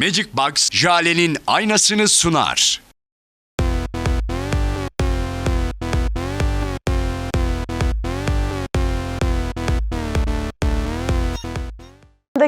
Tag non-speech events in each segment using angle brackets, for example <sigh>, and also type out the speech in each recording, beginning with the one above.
Magic Box Jale'nin aynasını sunar.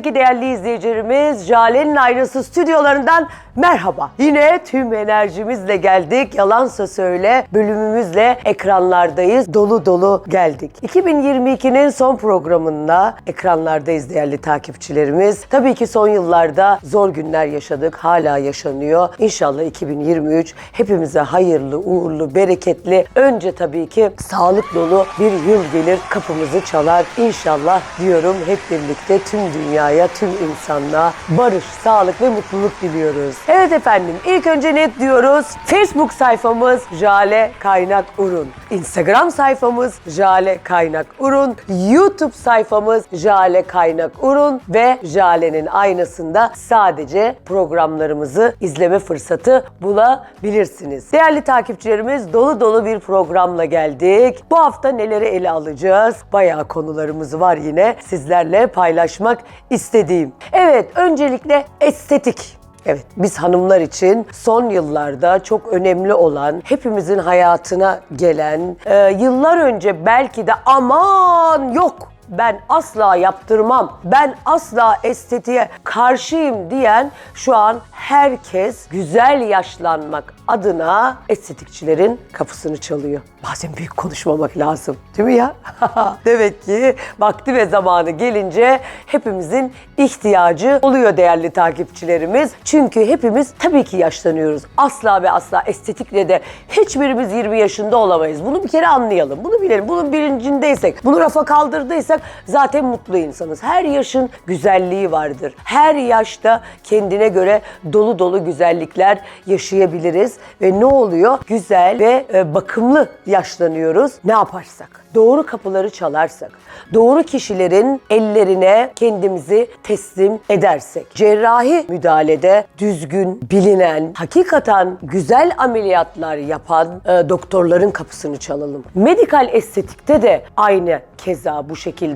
Daki değerli izleyicilerimiz Jale'nin Aynası stüdyolarından merhaba. Yine tüm enerjimizle geldik. Yalansa söyle bölümümüzle ekranlardayız. Dolu dolu geldik. 2022'nin son programında ekranlardayız değerli takipçilerimiz. Tabii ki son yıllarda zor günler yaşadık. Hala yaşanıyor. İnşallah 2023 hepimize hayırlı, uğurlu, bereketli, önce tabii ki sağlık dolu bir yıl gelir. Kapımızı çalar. İnşallah diyorum hep birlikte tüm dünyaya, tüm insanlığa barış, sağlık ve mutluluk diliyoruz. Evet efendim ilk önce net diyoruz. Facebook sayfamız Jale Kaynak Urun. Instagram sayfamız Jale Kaynak Urun. YouTube sayfamız Jale Kaynak Urun ve Jale'nin aynasında sadece programlarımızı izleme fırsatı bulabilirsiniz. Değerli takipçilerimiz dolu dolu bir programla geldik. Bu hafta neleri ele alacağız? Bayağı konularımız var yine sizlerle paylaşmak istediğim. Evet öncelikle estetik. Evet, biz hanımlar için son yıllarda çok önemli olan, hepimizin hayatına gelen, e, yıllar önce belki de aman yok ben asla yaptırmam, ben asla estetiğe karşıyım diyen şu an herkes güzel yaşlanmak adına estetikçilerin kapısını çalıyor. Bazen büyük konuşmamak lazım değil mi ya? <laughs> Demek ki vakti ve zamanı gelince hepimizin ihtiyacı oluyor değerli takipçilerimiz. Çünkü hepimiz tabii ki yaşlanıyoruz. Asla ve asla estetikle de hiçbirimiz 20 yaşında olamayız. Bunu bir kere anlayalım. Bunu bilelim. Bunun bilincindeysek, bunu rafa kaldırdıysak zaten mutlu insanız. Her yaşın güzelliği vardır. Her yaşta kendine göre dolu dolu güzellikler yaşayabiliriz. Ve ne oluyor? Güzel ve e, bakımlı yaşlanıyoruz. Ne yaparsak? Doğru kapıları çalarsak, doğru kişilerin ellerine kendimizi teslim edersek, cerrahi müdahalede düzgün, bilinen, hakikaten güzel ameliyatlar yapan e, doktorların kapısını çalalım. Medikal estetikte de aynı keza bu şekilde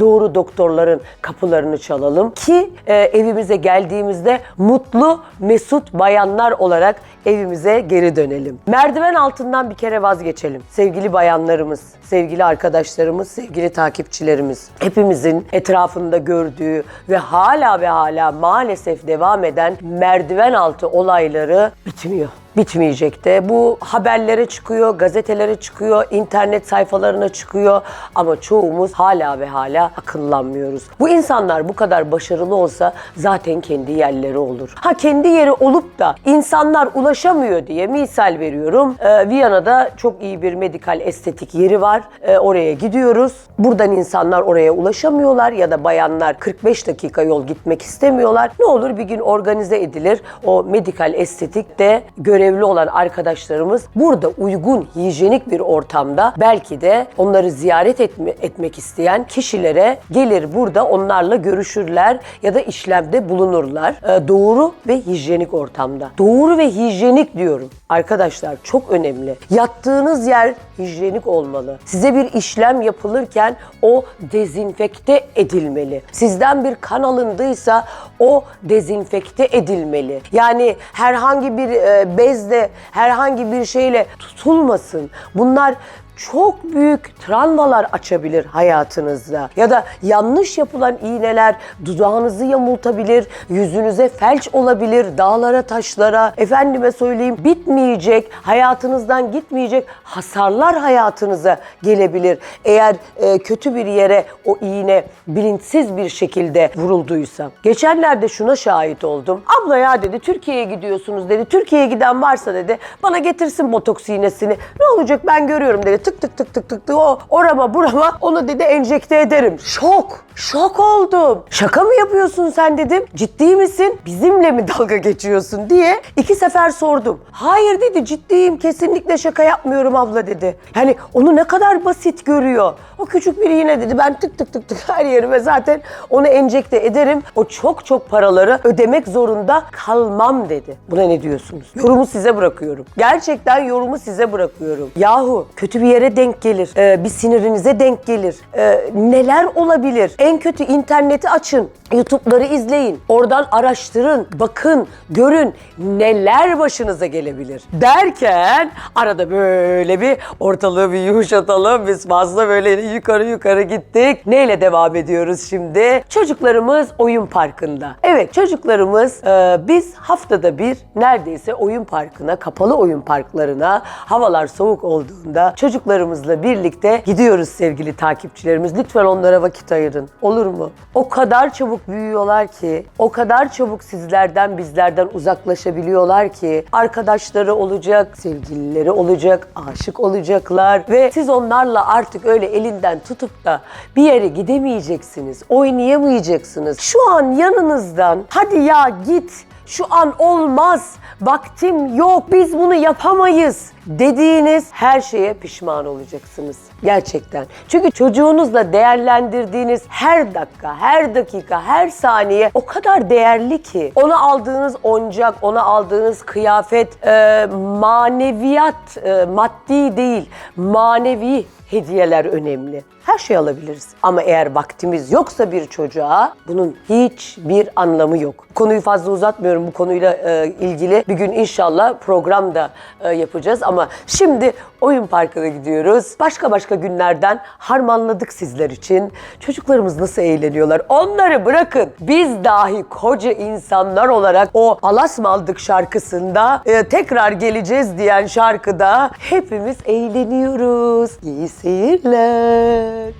doğru doktorların kapılarını çalalım ki e, evimize geldiğimizde mutlu, mesut bayanlar olarak evimize geri dönelim. Merdiven altından bir kere vazgeçelim. Sevgili bayanlarımız, sevgili arkadaşlarımız, sevgili takipçilerimiz. Hepimizin etrafında gördüğü ve hala ve hala maalesef devam eden merdiven altı olayları bitmiyor bitmeyecek de. Bu haberlere çıkıyor, gazetelere çıkıyor, internet sayfalarına çıkıyor ama çoğumuz hala ve hala akıllanmıyoruz. Bu insanlar bu kadar başarılı olsa zaten kendi yerleri olur. Ha kendi yeri olup da insanlar ulaşamıyor diye misal veriyorum. Ee, Viyana'da çok iyi bir medikal estetik yeri var. Ee, oraya gidiyoruz. Buradan insanlar oraya ulaşamıyorlar ya da bayanlar 45 dakika yol gitmek istemiyorlar. Ne olur bir gün organize edilir. O medikal estetikte görevli olan arkadaşlarımız burada uygun, hijyenik bir ortamda belki de onları ziyaret etme- etmek isteyen kişilere gelir burada onlarla görüşürler ya da işlemde bulunurlar. Ee, doğru ve hijyenik ortamda. Doğru ve hijyenik diyorum. Arkadaşlar çok önemli. Yattığınız yer hijyenik olmalı. Size bir işlem yapılırken o dezinfekte edilmeli. Sizden bir kan alındıysa o dezinfekte edilmeli. Yani herhangi bir e, bezle, herhangi bir şeyle tutulmasın. Bunlar çok büyük travmalar açabilir hayatınızda. Ya da yanlış yapılan iğneler dudağınızı yamultabilir, yüzünüze felç olabilir, dağlara taşlara, efendime söyleyeyim bitmeyecek, hayatınızdan gitmeyecek hasarlar hayatınıza gelebilir. Eğer e, kötü bir yere o iğne bilinçsiz bir şekilde vurulduysa. Geçenlerde şuna şahit oldum. Abla ya dedi Türkiye'ye gidiyorsunuz dedi. Türkiye'ye giden varsa dedi bana getirsin botoks iğnesini. Ne olacak ben görüyorum dedi. Tık tık tık tık tık tık o orama burama onu dedi enjekte ederim. Şok. Şok oldum. Şaka mı yapıyorsun sen dedim. Ciddi misin? Bizimle mi dalga geçiyorsun diye iki sefer sordum. Hayır dedi ciddiyim kesinlikle şaka yapmıyorum abla dedi. Yani onu ne kadar basit görüyor. O küçük bir iğne dedi ben tık tık tık tık her yerime zaten onu enjekte ederim. O çok çok paraları ödemek zorunda kalmam dedi. Buna ne diyorsunuz? Yorumu size bırakıyorum. Gerçekten yorumu size bırakıyorum. Yahu kötü bir yere yere denk gelir. Ee, bir sinirinize denk gelir. Ee, neler olabilir? En kötü interneti açın. YouTube'ları izleyin. Oradan araştırın, bakın, görün neler başınıza gelebilir. Derken arada böyle bir ortalığı bir yumuşatalım. Biz fazla böyle yukarı yukarı gittik. Neyle devam ediyoruz şimdi? Çocuklarımız oyun parkında. Evet çocuklarımız e, biz haftada bir neredeyse oyun parkına, kapalı oyun parklarına havalar soğuk olduğunda çocuklarımızla birlikte gidiyoruz sevgili takipçilerimiz. Lütfen onlara vakit ayırın. Olur mu? O kadar çabuk büyüyorlar ki, o kadar çabuk sizlerden bizlerden uzaklaşabiliyorlar ki arkadaşları olacak, sevgilileri olacak, aşık olacaklar ve siz onlarla artık öyle elinden tutup da bir yere gidemeyeceksiniz, oynayamayacaksınız. Şu an yanınızdan hadi ya git şu an olmaz, vaktim yok, biz bunu yapamayız dediğiniz her şeye pişman olacaksınız. Gerçekten. Çünkü çocuğunuzla değerlendirdiğiniz her dakika, her dakika, her saniye o kadar değerli ki. Ona aldığınız oyuncak, ona aldığınız kıyafet, e, maneviyat, e, maddi değil, manevi hediyeler önemli. Her şey alabiliriz. Ama eğer vaktimiz yoksa bir çocuğa bunun hiçbir anlamı yok. Konuyu fazla uzatmıyorum. Bu konuyla e, ilgili bir gün inşallah program da e, yapacağız. Ama şimdi oyun parkına gidiyoruz. Başka başka günlerden harmanladık sizler için. Çocuklarımız nasıl eğleniyorlar? Onları bırakın. Biz dahi koca insanlar olarak o Alas mı aldık şarkısında e, tekrar geleceğiz diyen şarkıda hepimiz eğleniyoruz. İyi seyirler.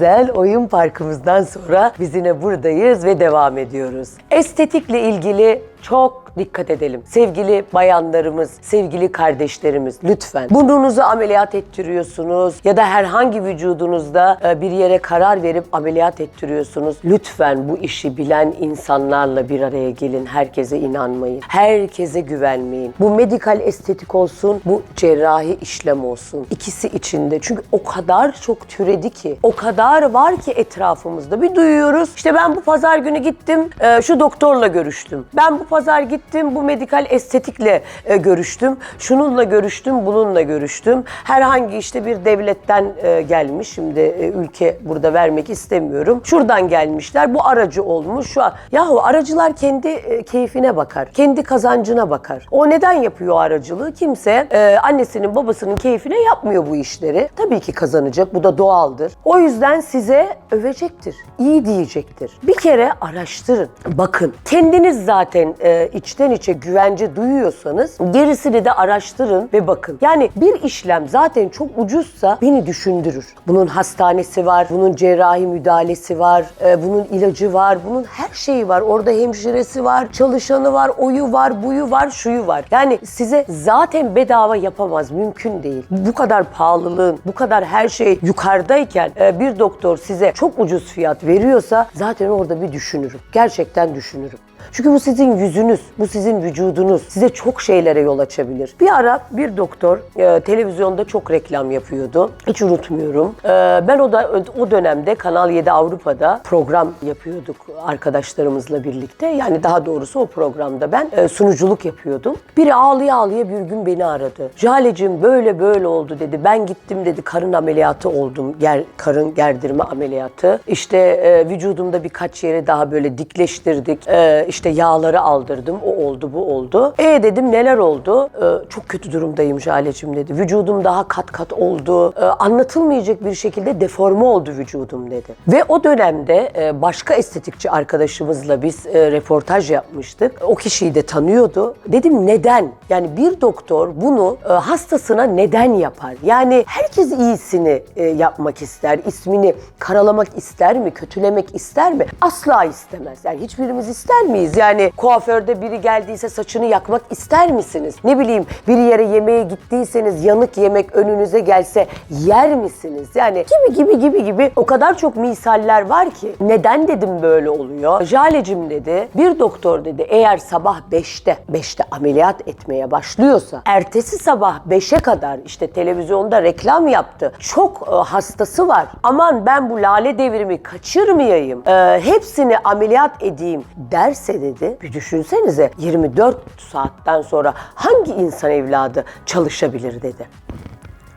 Güzel oyun parkımızdan sonra biz yine buradayız ve devam ediyoruz. Estetikle ilgili çok dikkat edelim. Sevgili bayanlarımız, sevgili kardeşlerimiz lütfen burnunuzu ameliyat ettiriyorsunuz ya da herhangi vücudunuzda e, bir yere karar verip ameliyat ettiriyorsunuz. Lütfen bu işi bilen insanlarla bir araya gelin. Herkese inanmayın. Herkese güvenmeyin. Bu medikal estetik olsun, bu cerrahi işlem olsun. İkisi içinde. Çünkü o kadar çok türedi ki, o kadar var ki etrafımızda. Bir duyuyoruz. İşte ben bu pazar günü gittim, e, şu doktorla görüştüm. Ben bu pazar gittim, bu medikal estetikle e, görüştüm. Şununla görüştüm, bununla görüştüm. Herhangi işte bir devletten e, gelmiş. Şimdi e, ülke burada vermek istemiyorum. Şuradan gelmişler. Bu aracı olmuş. Şu an. Yahu aracılar kendi e, keyfine bakar. Kendi kazancına bakar. O neden yapıyor aracılığı? Kimse e, annesinin babasının keyfine yapmıyor bu işleri. Tabii ki kazanacak. Bu da doğaldır. O yüzden size övecektir. iyi diyecektir. Bir kere araştırın. Bakın. Kendiniz zaten e, içten içe güvence duyuyorsanız gerisini de araştırın ve bakın. Yani bir işlem zaten çok ucuzsa beni düşündürür. Bunun hastanesi var, bunun cerrahi müdahalesi var, e, bunun ilacı var, bunun her şeyi var. Orada hemşiresi var, çalışanı var, oyu var, buyu var, şuyu var. Yani size zaten bedava yapamaz, mümkün değil. Bu kadar pahalılığın, bu kadar her şey yukarıdayken e, bir doktor size çok ucuz fiyat veriyorsa zaten orada bir düşünürüm. Gerçekten düşünürüm. Çünkü bu sizin yüzünüz, bu sizin vücudunuz. Size çok şeylere yol açabilir. Bir ara bir doktor e, televizyonda çok reklam yapıyordu. Hiç unutmuyorum. E, ben o da o dönemde Kanal 7 Avrupa'da program yapıyorduk arkadaşlarımızla birlikte. Yani daha doğrusu o programda ben e, sunuculuk yapıyordum. Biri ağlıya ağlıya bir gün beni aradı. Jale'cim böyle böyle oldu dedi. Ben gittim dedi karın ameliyatı oldum. Ger, karın gerdirme ameliyatı. İşte e, vücudumda birkaç yeri daha böyle dikleştirdik. E, işte yağları aldırdım. O oldu bu oldu. E dedim neler oldu? E, çok kötü durumdayım Jale'cim dedi. Vücudum daha kat kat oldu. E, anlatılmayacak bir şekilde deforme oldu vücudum dedi. Ve o dönemde e, başka estetikçi arkadaşımızla biz e, reportaj yapmıştık. O kişiyi de tanıyordu. Dedim neden? Yani bir doktor bunu e, hastasına neden yapar? Yani herkes iyisini e, yapmak ister. ismini karalamak ister mi? Kötülemek ister mi? Asla istemez. Yani hiçbirimiz ister miyiz? Yani kuaförde biri geldiyse saçını yakmak ister misiniz? Ne bileyim bir yere yemeğe gittiyseniz yanık yemek önünüze gelse yer misiniz? Yani gibi gibi gibi gibi o kadar çok misaller var ki neden dedim böyle oluyor? Jalecim dedi bir doktor dedi eğer sabah 5'te 5'te ameliyat etmeye başlıyorsa ertesi sabah 5'e kadar işte televizyonda reklam yaptı. Çok e, hastası var. Aman ben bu lale devrimi kaçırmayayım. e, hepsini ameliyat edeyim derse dedi. Bir düşünsenize 24 saatten sonra hangi insan evladı çalışabilir dedi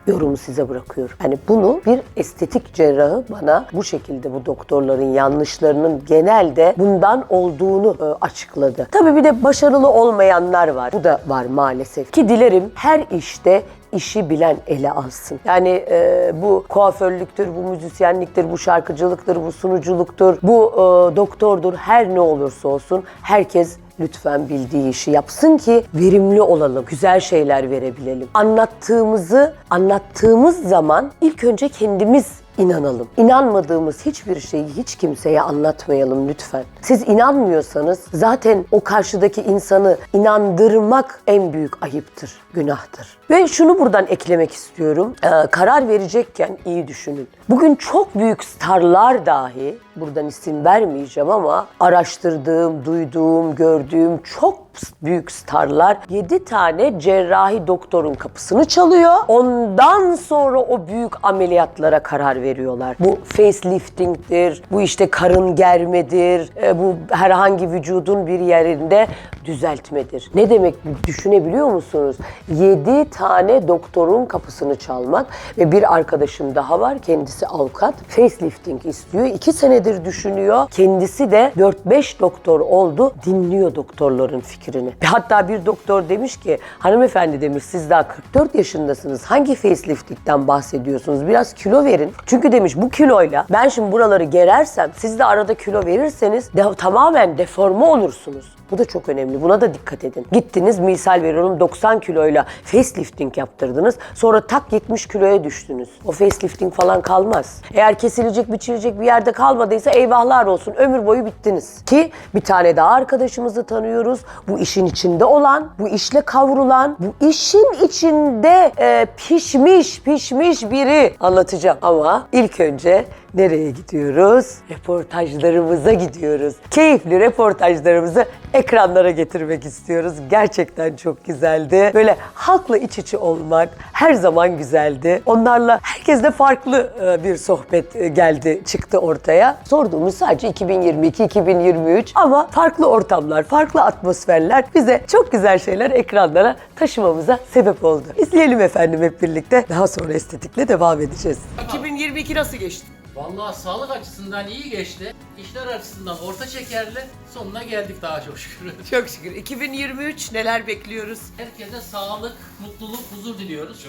yorumu size bırakıyorum. Yani bunu bir estetik cerrahı bana bu şekilde bu doktorların yanlışlarının genelde bundan olduğunu e, açıkladı. Tabii bir de başarılı olmayanlar var. Bu da var maalesef. Ki dilerim her işte işi bilen ele alsın. Yani e, bu kuaförlüktür, bu müzisyenliktir, bu şarkıcılıktır, bu sunuculuktur, bu e, doktordur, her ne olursa olsun herkes lütfen bildiği işi yapsın ki verimli olalım, güzel şeyler verebilelim. Anlattığımızı anlattığımız zaman ilk önce kendimiz inanalım. İnanmadığımız hiçbir şeyi hiç kimseye anlatmayalım lütfen. Siz inanmıyorsanız zaten o karşıdaki insanı inandırmak en büyük ayıptır, günahtır. Ve şunu buradan eklemek istiyorum. Ee, karar verecekken iyi düşünün. Bugün çok büyük starlar dahi, buradan isim vermeyeceğim ama araştırdığım, duyduğum, gördüğüm çok büyük starlar 7 tane cerrahi doktorun kapısını çalıyor. Ondan sonra o büyük ameliyatlara karar veriyorlar. Bu facelifting'dir, bu işte karın germedir, e, bu herhangi vücudun bir yerinde düzeltmedir. Ne demek düşünebiliyor musunuz? 7 tane doktorun kapısını çalmak ve bir arkadaşım daha var kendisi avukat. Facelifting istiyor. 2 senedir düşünüyor. Kendisi de 4-5 doktor oldu. Dinliyor doktorların fikrini. Ve Hatta bir doktor demiş ki hanımefendi demiş siz daha 44 yaşındasınız. Hangi facelifting'den bahsediyorsunuz? Biraz kilo verin. Çünkü demiş bu kiloyla ben şimdi buraları gerersem siz de arada kilo verirseniz de, tamamen deforme olursunuz. Bu da çok önemli önemli. Buna da dikkat edin. Gittiniz misal veriyorum 90 kiloyla facelifting yaptırdınız. Sonra tak 70 kiloya düştünüz. O facelifting falan kalmaz. Eğer kesilecek biçilecek bir yerde kalmadıysa eyvahlar olsun. Ömür boyu bittiniz. Ki bir tane daha arkadaşımızı tanıyoruz. Bu işin içinde olan, bu işle kavrulan, bu işin içinde e, pişmiş pişmiş biri anlatacağım. Ama ilk önce nereye gidiyoruz? Reportajlarımıza gidiyoruz. Keyifli reportajlarımızı ekranlara getirmek istiyoruz. Gerçekten çok güzeldi. Böyle halkla iç içe olmak her zaman güzeldi. Onlarla herkesle farklı e, bir sohbet e, geldi, çıktı ortaya. Sorduğumuz sadece 2022-2023 ama farklı ortamlar, farklı atmosferler bize çok güzel şeyler ekranlara taşımamıza sebep oldu. İzleyelim efendim hep birlikte. Daha sonra estetikle devam edeceğiz. 2022 nasıl geçti? Vallahi sağlık açısından iyi geçti. İşler açısından orta şekerli. Sonuna geldik daha çok şükür. <laughs> Çok şükür. 2023 neler bekliyoruz? Herkese sağlık, mutluluk, huzur diliyoruz.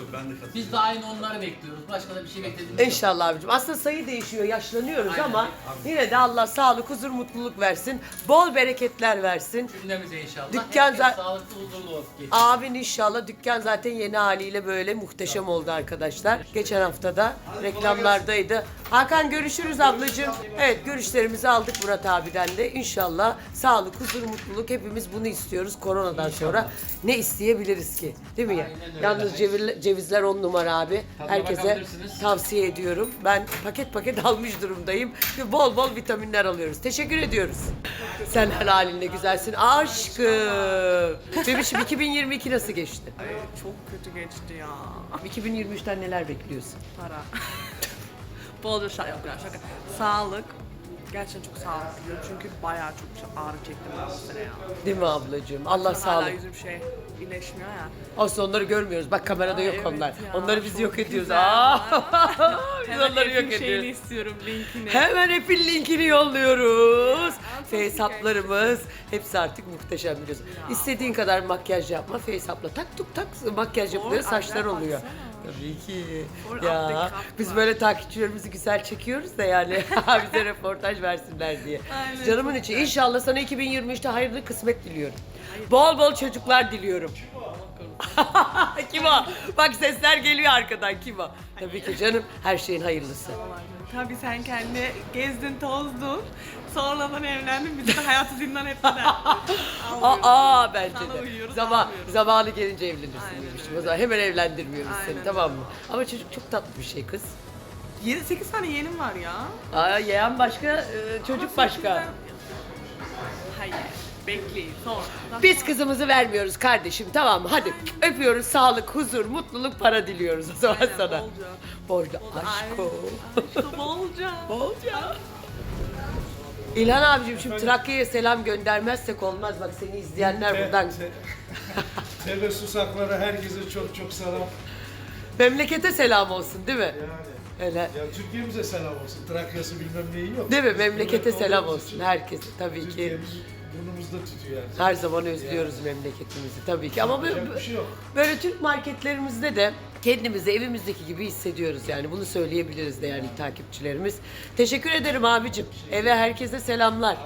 Biz de aynı onları bekliyoruz. Başka da bir şey beklediğimiz yok. İnşallah abicim. Aslında sayı değişiyor, yaşlanıyoruz Aynen, ama aynen. yine de Allah sağlık, huzur, mutluluk versin. Bol bereketler versin. Cümlemize inşallah. Dükkan Herkes za- sağlıklı, huzurlu olsun. Abin inşallah dükkan zaten yeni haliyle böyle muhteşem oldu arkadaşlar. Geçen hafta da reklamlardaydı. Hakan görüşürüz ablacığım. Evet görüşlerimizi aldık Murat abiden de. İnşallah sağlık, huzur, mutluluk hepimiz bunu istiyoruz koronadan sonra. Ne isteyebiliriz ki? Değil mi ya? Aynen öyle. Yalnız cevizler, cevizler on numara abi. Tadına Herkese bakabilirsiniz. tavsiye ediyorum. Ben paket paket <laughs> almış durumdayım. Ve bol bol vitaminler alıyoruz. Teşekkür ediyoruz. Sen her halinle güzelsin. Aşkım. Bebişim 2022 nasıl geçti? Çok kötü geçti ya. 2023'ten neler bekliyorsun? Para. Bolca şaka yok ya şaka. Sağlık. Gerçekten çok sağlık diliyorum çünkü bayağı çok ağrı çektim ben bu sene ya. Değil mi ablacığım? Allah Hala sağlık. yüzüm şey iyileşmiyor ya. Aslında onları görmüyoruz. Bak kamerada yok Evet onlar. ya, Onları biz çok yok ediyoruz. güzel. Aa! <laughs> biz Hemen onları yok app'in şeyini ediyoruz. istiyorum linkini. Hemen hepin linkini yolluyoruz. Face hesaplarımız hepsi artık muhteşem biliyorsun. İstediğin kadar makyaj yapma. Face hesapla tak tuk tak makyaj yapılıyor. Saçlar oluyor. baksana. Tabii ki. Ya biz var. böyle takipçilerimizi güzel çekiyoruz da yani <laughs> <laughs> bize röportaj versinler diye. Aynen, Canımın içi inşallah sana 2023'te hayırlı kısmet diliyorum. Bol bol çocuklar diliyorum. <laughs> kim o? Bak sesler geliyor arkadan kim o? Tabii ki canım her şeyin hayırlısı. Tabii sen kendi gezdin tozdun. Sonradan evlendin bize de hayatı zindan ettiler. <laughs> Aa bence Sana de. uyuyoruz, Zaman, ağlıyoruz. zamanı gelince evlenirsin Aynen demiştim. öyle. O zaman hemen evlendirmiyoruz seni Aynen tamam mı? Ama çocuk çok tatlı bir şey kız. 7-8 tane yeğenim var ya. Aa yeğen başka, e, çocuk başka. Hayır. Bekleyin sonra. Biz kızımızı vermiyoruz kardeşim tamam mı? Hadi öpüyoruz sağlık, huzur, mutluluk, para diliyoruz o zaman Aynen, sana. bolca. Bolca. Bolca, Aşko. Aşko bolca. Bolca. İlhan abicim şimdi Trakya'ya selam göndermezsek olmaz. Bak seni izleyenler buradan. Tebe susaklara herkese çok çok selam. Memlekete selam olsun değil mi? Yani Öyle. ya Türkiye'mize selam olsun. Trakya'sı bilmem neyi yok. Değil mi? Biz Memlekete selam olduğumuz olsun için herkese tabii ki. Türkiye'miz burnumuzda tutuyor yani. Her zaman özlüyoruz memleketimizi tabii ki. Ama böyle, Yapacak bir şey yok. böyle Türk marketlerimizde de kendimizi evimizdeki gibi hissediyoruz yani. Bunu söyleyebiliriz değerli takipçilerimiz. Teşekkür ederim abicim. Eve herkese selamlar.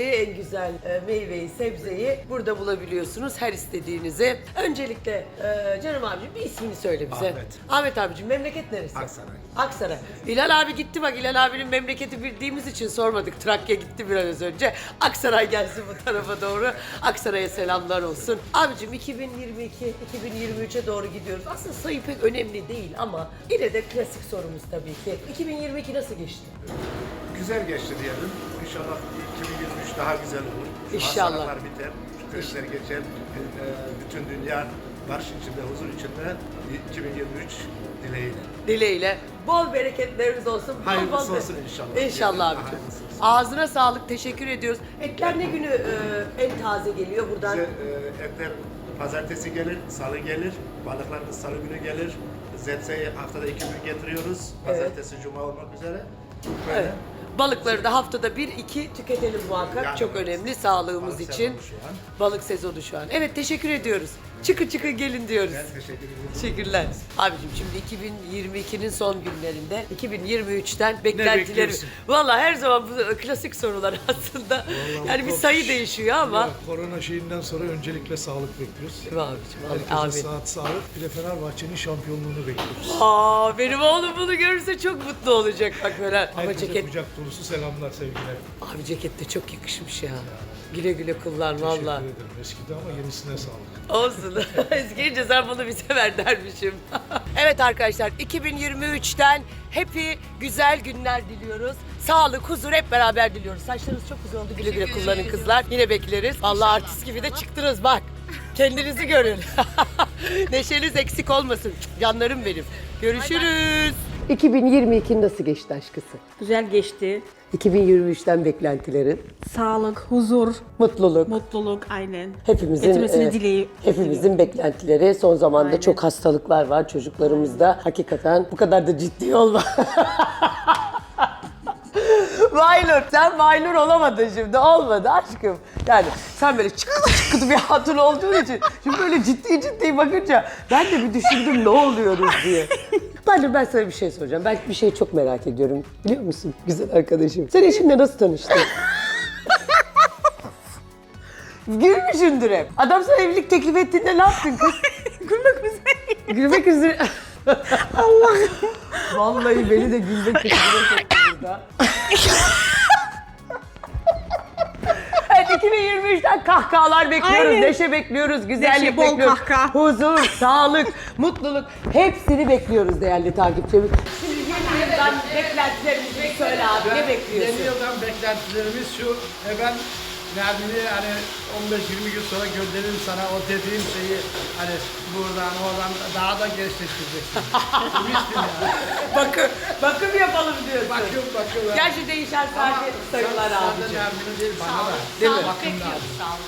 En güzel e, meyveyi, sebzeyi burada bulabiliyorsunuz her istediğinizi. Öncelikle e, canım abicim bir ismini söyle bize. Ahmet. Ahmet abicim memleket neresi? Aksaray. Aksaray. İlhan abi gitti bak İlhan abinin memleketi bildiğimiz için sormadık. Trakya gitti biraz önce. Aksaray gelsin bu tarafa doğru. Aksaray'a selamlar olsun. Abicim 2022 2023'e doğru gidiyoruz. Aslında sayı pek önemli değil ama yine de klasik sorumuz tabii ki. 2022 nasıl geçti? Güzel geçti diyelim. İnşallah 2023 daha güzel olur. İnşallah. Hastalıklar biter, krizler geçer. Ee, bütün dünya barış içinde, huzur içinde 2023 dileğiyle. Dileğiyle bol bereketleriniz olsun. Bol Hayırlısı bol olsun inşallah. İnşallah abicim. Hayırlısı olsun. Ağzına sağlık. Teşekkür ediyoruz. Etler ne günü e, en taze geliyor buradan? Bize e, etler pazartesi gelir, salı gelir, balıklarımız salı günü gelir. Zetse'yi haftada iki gün getiriyoruz. Pazartesi, cuma olmak üzere. Böyle. Evet. Balıkları da haftada bir iki tüketelim muhakkak. Yani Çok evet. önemli sağlığımız Balık için. sezonu şu an. Balık sezonu şu an. Evet teşekkür ediyoruz. Çıkın çıkın gelin diyoruz. Teşekkür ederim. Teşekkürler. Abicim şimdi 2022'nin son günlerinde 2023'ten beklentileri. bekliyorsun? Vallahi her zaman bu klasik sorular <laughs> aslında. yani bir sayı değişiyor ama. Ya, korona şeyinden sonra öncelikle sağlık bekliyoruz. Değil mi abicim? Herkese Amin. saat sağlık. Bir de Fenerbahçe'nin şampiyonluğunu bekliyoruz. Aa, benim oğlum bunu görürse çok mutlu olacak bak böyle. Ama Herkese ceket, kucak dolusu selamlar, sevgiler. abi ceket de çok yakışmış ya. Güle güle kullan valla. Teşekkür ederim. Eskidi ama yenisine sağlık. Olsun. Eskiyince sen bunu bize ver dermişim. <laughs> evet arkadaşlar 2023'ten happy güzel günler diliyoruz. Sağlık, huzur hep beraber diliyoruz. Saçlarınız çok güzel oldu. Güle güle kullanın kızlar. Yine bekleriz. Vallahi artist gibi de çıktınız bak. Kendinizi görün. <laughs> Neşeniz eksik olmasın. Canlarım benim. Görüşürüz. 2022 nasıl geçti aşkısı? Güzel geçti. 2023'ten beklentilerin, Sağlık, huzur, mutluluk, mutluluk aynen. Hepimizin Getirmesini e, dileği- hepimizin beklentileri. Son zamanda Aynen. çok hastalıklar var çocuklarımızda. Hakikaten bu kadar da ciddi olma. <laughs> Vaylur, sen Vaylur olamadın şimdi. Olmadı aşkım. Yani sen böyle çıkıtı çıkıtı bir hatun olduğun için şimdi böyle ciddi ciddi bakınca ben de bir düşündüm ne oluyoruz diye. <laughs> Vaylur ben sana bir şey soracağım. Ben bir şeyi çok merak ediyorum. Biliyor musun güzel arkadaşım? Sen eşinle nasıl tanıştın? <laughs> Gülmüşündür hep. Adam sana evlilik teklif ettiğinde ne yaptın kız? Gülmek üzere. Gülmek üzere. Allah'ım. Vallahi beni de gülmek üzere <laughs> 2023'ten kahkahalar bekliyoruz, Aynen. neşe bekliyoruz, güzellik Neşe, bol bekliyoruz. kahkaha. Huzur, sağlık, <laughs> mutluluk hepsini bekliyoruz değerli takipçimiz. Şimdi yeni yıldan beklentilerimizi söyle abi ne bekliyorsun? Yeni yıldan beklentilerimiz şu. E Nermin'i hani 15-20 gün sonra gönderirim sana o dediğim şeyi hani buradan oradan daha da gençleştireceksin. <laughs> Ümittim ya. Bakım, bakım yapalım diyorsun. Bakın bakın. Gerçi değişen sadece sayılar Sadece abicim. Nermin'in değil bana da. Değil mi? Bakım lazım.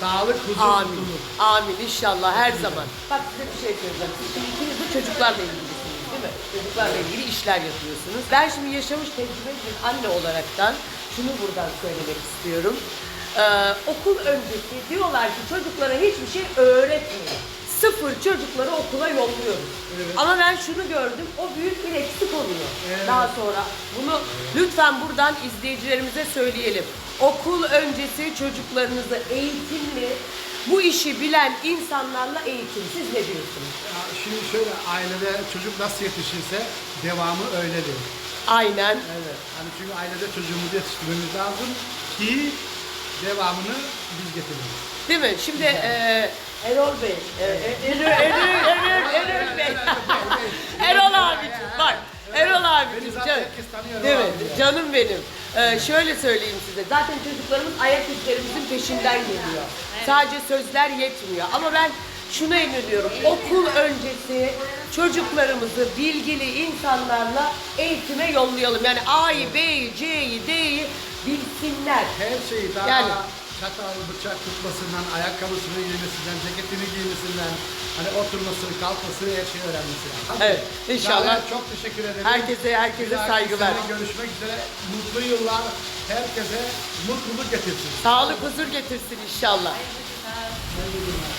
Sağlık, huzur, Amin. mutluluk. Amin inşallah her zaman. Bak size bir şey söyleyeceğim. Siz şimdi ikiniz de çocuklarla ilgilisiniz değil mi? Çocuklarla ilgili işler yapıyorsunuz. Ben şimdi yaşamış tecrübeli bir anne olaraktan şunu buradan söylemek istiyorum. Ee, okul öncesi diyorlar ki çocuklara hiçbir şey öğretmeyin. Sıfır çocukları okula yolluyoruz. Ama ben şunu gördüm, o büyük bir eksik oluyor. Daha sonra bunu lütfen buradan izleyicilerimize söyleyelim. Okul öncesi çocuklarınızı eğitimli, bu işi bilen insanlarla eğitin. Siz ne diyorsunuz? Ya şimdi şöyle ailede çocuk nasıl yetişirse devamı öyledir. Aynen. Evet. Hani çünkü ailede çocuğumuzu yetiştirmemiz lazım ki devamını biz getiririz. Değil mi? Şimdi e, Erol Bey, e, e, Erol, Erol, Erol, Erol Bey. Erol abicim bak. Erol abicim. Beni zaten can- herkes tanıyor Değil Erol mi? abi ya. Canım benim. Ee, şöyle söyleyeyim size. Zaten çocuklarımız ayak izlerimizin peşinden geliyor. Sadece sözler yetmiyor. Ama ben şuna inanıyorum. Okul öncesi çocuklarımızı bilgili insanlarla eğitime yollayalım. Yani A'yı, B'yi, C'yi, D'yi bilsinler. Her şeyi daha Yani- çatal, bıçak tutmasından, ayakkabısını giymesinden, ceketini giymesinden, hani oturmasını, kalkmasını her şeyi öğrenmesi lazım. Evet, inşallah. Daha çok teşekkür ederim. Herkese- herkese saygılar. Görüşmek üzere. Mutlu yıllar. Herkese mutluluk getirsin. Sağlık huzur getirsin inşallah.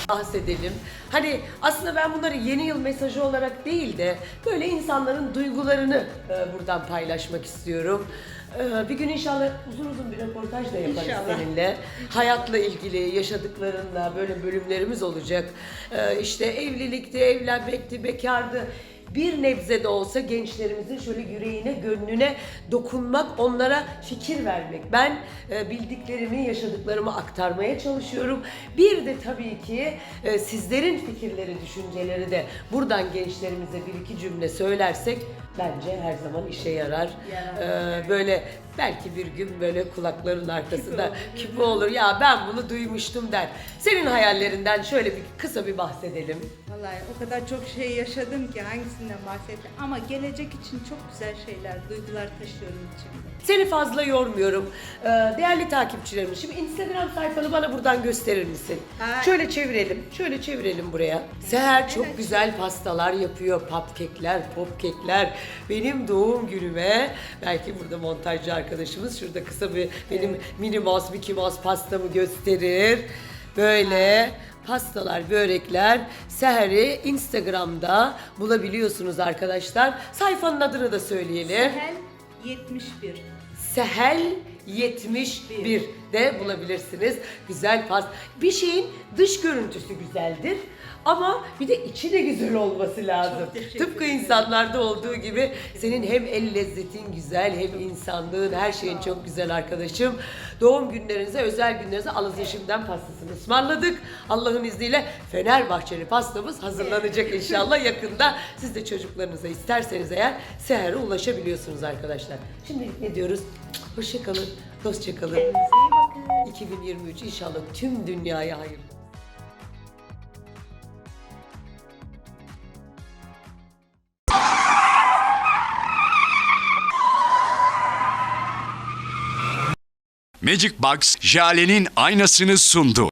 bahsedelim. Hani aslında ben bunları yeni yıl mesajı olarak değil de böyle insanların duygularını e, buradan paylaşmak istiyorum. E, bir gün inşallah uzun uzun bir röportaj da yaparız seninle. Hayatla ilgili yaşadıklarınla böyle bölümlerimiz olacak. E, işte evlilikti, evlenmekti, bekardı. Bir nebze de olsa gençlerimizin şöyle yüreğine, gönlüne dokunmak, onlara fikir vermek. Ben e, bildiklerimi, yaşadıklarımı aktarmaya çalışıyorum. Bir de tabii ki e, sizlerin fikirleri, düşünceleri de buradan gençlerimize bir iki cümle söylersek bence her zaman işe yarar. E, böyle belki bir gün böyle kulakların arkasında küpe olur. Ya ben bunu duymuştum der. Senin hayallerinden şöyle bir kısa bir bahsedelim. Vallahi o kadar çok şey yaşadım ki hangisinden bahsettim. Ama gelecek için çok güzel şeyler, duygular taşıyorum içimde. Seni fazla yormuyorum. Ee, değerli takipçilerim, şimdi Instagram sayfanı bana buradan gösterir misin? Ha. Şöyle çevirelim, şöyle çevirelim buraya. Seher çok güzel pastalar yapıyor, cupcake'ler, popcake'ler. Benim doğum günüme, belki burada montajcı arkadaşımız şurada kısa bir benim mini mouse, Mickey Mouse pastamı gösterir. Böyle pastalar, börekler, seheri Instagram'da bulabiliyorsunuz arkadaşlar. Sayfanın adını da söyleyelim. Sehel 71. Sehel 71 de bulabilirsiniz. Güzel pas. Bir şeyin dış görüntüsü güzeldir. Ama bir de içi de güzel olması lazım. Tıpkı insanlarda olduğu gibi senin hem el lezzetin güzel hem insanlığın her şeyin çok güzel arkadaşım. Doğum günlerinize, özel günlerinize Alazın şimdiden pastasını ısmarladık. Allah'ın izniyle Fenerbahçeli pastamız hazırlanacak inşallah <laughs> yakında. Siz de çocuklarınıza isterseniz eğer sehere ulaşabiliyorsunuz arkadaşlar. Şimdi ne diyoruz? Hoşçakalın, hoşçakalın. 2023 inşallah tüm dünyaya hayırlı. Magic Box Jale'nin aynasını sundu.